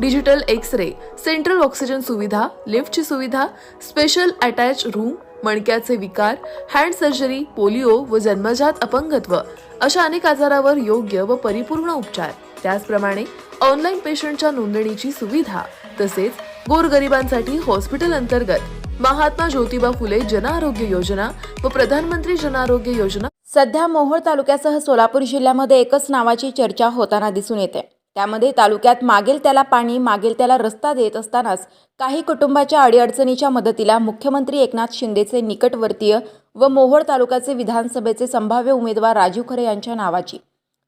digital X ray central oxygen सुविधा लिफ्टची सुविधा स्पेशल अटॅच रूम मणक्याचे विकार हँड सर्जरी पोलिओ व जन्मजात अपंगत्व अशा अनेक आजारावर योग्य व परिपूर्ण उपचार. त्याचप्रमाणे ऑनलाईन पेशंटच्या नोंदणीची सुविधा तसेच गोरगरिबांसाठी हॉस्पिटल अंतर्गत महात्मा ज्योतिबा फुले जनआरोग्य योजना व प्रधानमंत्री जनआरोग्य योजना. सध्या मोहोळ तालुक्यासह सोलापूर जिल्ह्यामध्ये एकच नावाची चर्चा होताना दिसून येते. त्यामध्ये तालुक्यात मागेल त्याला पाणी मागेल त्याला रस्ता देत असतानाच काही कुटुंबाच्या अडीअडचणीच्या मदतीला मुख्यमंत्री एकनाथ शिंदेचे निकटवर्तीय व मोहोळ तालुक्याचे विधानसभेचे संभाव्य उमेदवार राजू खरे यांच्या नावाची.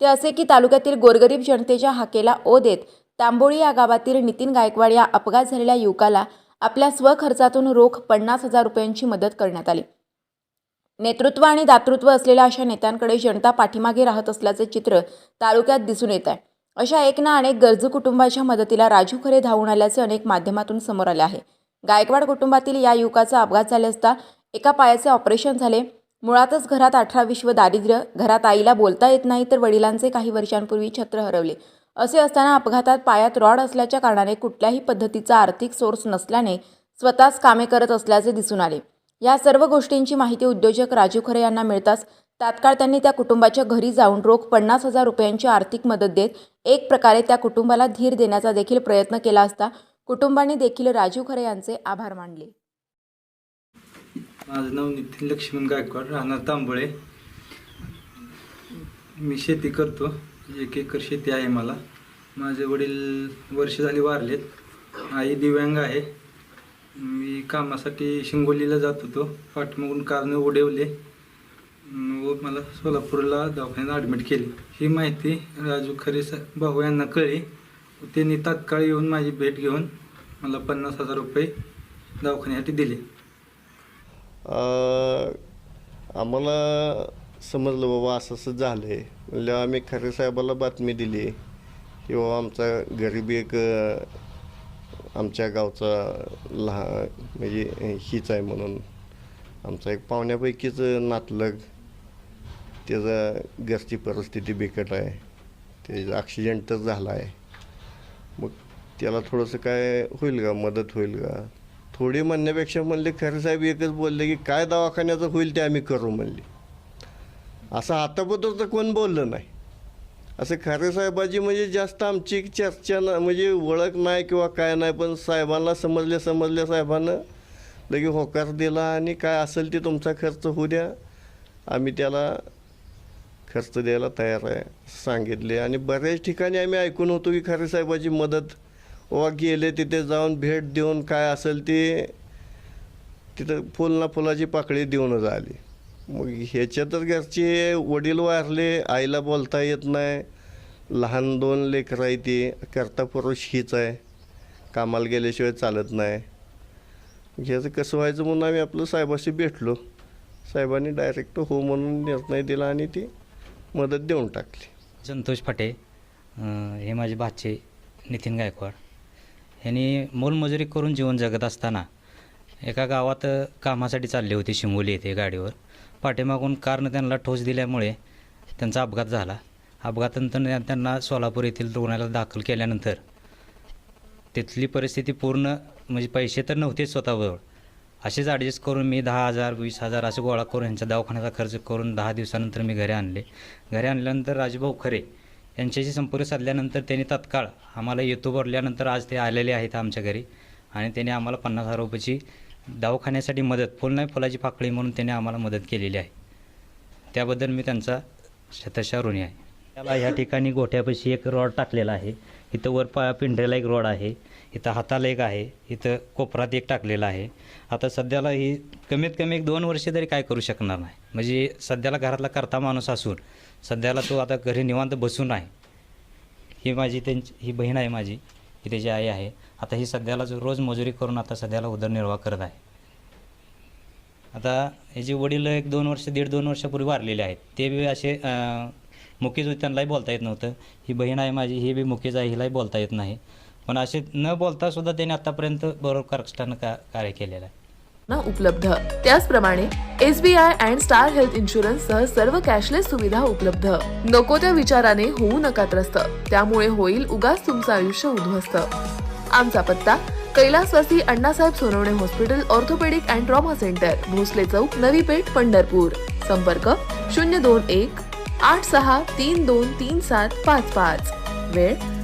ते असे की तालुक्यातील गोरगरीब जनतेच्या हाकेला ओ देत तांबोळी या गावातील नितीन गायकवाड या अपघात झालेल्या युवकाला आपल्या स्वखर्चातून रोख पन्नास हजार रुपयांची मदत करण्यात आली. नेतृत्व आणि दातृत्व असलेल्या अशा नेत्यांकडे जनता पाठीमागे राहत असल्याचे चित्र तालुक्यात दिसून येत आहे. अशा एक ना अनेक गरजू कुटुंबाच्या मदतीला राजू खरे धावून आल्याचे अनेक माध्यमातून समोर आले आहे. गायकवाड कुटुंबातील या युवकाचा अपघात झाले असता एका पायाचे ऑपरेशन झाले. मुळातच घरात अठरा विश्व दारिद्र्य घरात आईला बोलता येत नाही तर वडिलांचे काही वर्षांपूर्वी छत्र हरवले. असे असताना अपघातात पायात रॉड असल्याच्या कारणाने कुठल्याही पद्धतीचा आर्थिक सोर्स नसल्याने स्वतःच कामे करत असल्याचे दिसून आले. या सर्व गोष्टींची माहिती उद्योजक राजू खरे यांना मिळताच तात्काळ त्यांनी त्या कुटुंबाच्या घरी जाऊन रोख पन्नास हजार रुपयांची आर्थिक मदत देत एक प्रकारे त्या कुटुंबाला धीर देण्याचा देखील प्रयत्न केला असता कुटुंबाने देखील राजू खरे यांचे आभार मानले. माझं नाव नितीन लक्ष्मण गायकवाड राहणार तांबळे. मी शेती करतो एक एकर शेती आहे मला. माझे वडील वर्ष झाली वारलेत. आई दिव्यांग आहे. मी कामासाठी शिंगोलीला जात होतो. पाठमागून कारने उडवले. मला सोलापूरला दवाखान्यात ॲडमिट केले. ही माहिती राजू खरे भाऊ यांना कळली. त्यांनी तात्काळ येऊन माझी भेट घेऊन मला पन्नास हजार रुपये दवाखान्यासाठी दिले. आम्हाला समजलं बाबा असं असं झालं आहे म्हणलं आम्ही खरे साहेबाला बातमी दिली की बाबा आमचा गरीब एक आमच्या गावचा लहान म्हणजे हीच आहे म्हणून. आमचा एक पाहुण्यापैकीच नातलग त्याचा घरची परिस्थिती बिकट आहे. त्याचा ॲक्सिडेंट तर झाला आहे मग त्याला थोडंसं काय होईल का? मदत होईल का? थोडी म्हणण्यापेक्षा म्हणले खरे साहेब एकच बोलले की काय दवाखान्याचं होईल ते आम्ही करू म्हणले. असं आताबद्दल तर कोण बोललं नाही. असं खरे साहेबाची म्हणजे जास्त आमची चर्चा ना म्हणजे ओळख नाही किंवा काय नाही पण साहेबांना समजल्या समजल्या साहेबांना लगे होकार दिला आणि काय असेल ते तुमचा खर्च होऊ द्या. आम्ही त्याला खर्च द्यायला तयार आहे सांगितले. आणि बऱ्याच ठिकाणी आम्ही ऐकून होतो की खरे साहेबाची मदत वा गेले तिथे जाऊन भेट देऊन काय असेल ते तिथं फुल ना फुलाची पाकळी देऊनच आली. मग ह्याच्यातच घरचे वडील वारले आईला बोलता येत नाही. लहान दोन लेकरं आहे ती करता पुरुष हीच आहे. कामाला गेल्याशिवाय चालत नाही. ह्याचं कसं व्हायचं म्हणून आम्ही आपलं साहेबाशी भेटलो. साहेबांनी डायरेक्ट हो म्हणून निर्णय दिला आणि ती मदत देऊन टाकली. संतोष फाटे हे माझे भाचे नितीन गायकवाड. यांनी मोलमजुरी करून जीवन जगत असताना एका गावात कामासाठी चालले होते शिमोली येथे गाडीवर. पाठीमागून कारनं त्यांना ठोस दिल्यामुळे त्यांचा अपघात झाला. अपघातानंतर त्यांना सोलापूर येथील रुग्णालयात दाखल केल्यानंतर तिथली परिस्थिती पूर्ण म्हणजे पैसे तर नव्हतेच स्वतःजवळ असेच ॲडजस्ट करून मी दहा हजार वीस हजार असे गोळा करून ह्यांच्या दवाखान्याचा खर्च करून दहा दिवसानंतर मी घरी आणले. घरी आणल्यानंतर राजभाऊ खरे यांच्याशी संपर्क साधल्यानंतर त्यांनी तत्काळ आम्हाला येतो भरल्यानंतर आज ते आलेले आहेत आमच्या घरी आणि त्यांनी आम्हाला पन्नास हजार रुपयाची दवाखान्यासाठी मदत फुल नाही फुलाची पाकळी म्हणून त्यांनी आम्हाला मदत केलेली आहे. त्याबद्दल मी त्यांचा शतशा ऋणी आहे. त्याला ह्या ठिकाणी गोठ्यापाशी एक रॉड टाकलेला आहे. इथं वर पा पिंढऱ्याला एक रॉड आहे. इथं हाताला एक आहे इथं कोपरात एक टाकलेला आहे. आता सध्याला ही कमीत कमी एक दोन वर्षे तरी काय करू शकणार नाही. म्हणजे सध्याला घरातला करता माणूस असून सध्याला तो आता घरी निवांत बसून आहे. ही माझी त्यांची ही बहीण आहे माझी ही त्याची आई आहे. आता ही सध्याला जो रोज मजुरी करून आता सध्याला उदरनिर्वाह करत आहे. आता ह्याचे वडील एक दोन वर्ष दीड दोन वर्षापूर्वी वारलेले आहेत. ते बी असे मुकेज होते त्यांनाही बोलता येत नव्हतं. ही बहीण आहे माझी ही बी मुकेज आहे हिलाही बोलता येत नाही. पण असे न बोलता सुद्धा त्याने आतापर्यंत बरोबर कष्टानं का कार्य केलेलं आहे. ना उपलब्ध. त्याचप्रमाणे S B I and Star Health insurance सह सर्व कॅशलेस सुविधा उपलब्ध. नको त्या विचाराने होऊ नका त्रस्त. त्यामुळे होईल उगाच तुमचं आयुष्य उद्ध्वस्त. आमचा पत्ता कैलासवासी Annasaheb Sonawane hospital orthopaedic and trauma centre Bhosale Chowk Navi Peth Pandharpur. संपर्क शून्य दोन एक आठ सहा तीन दोन तीन सात पाच पाच. वेळ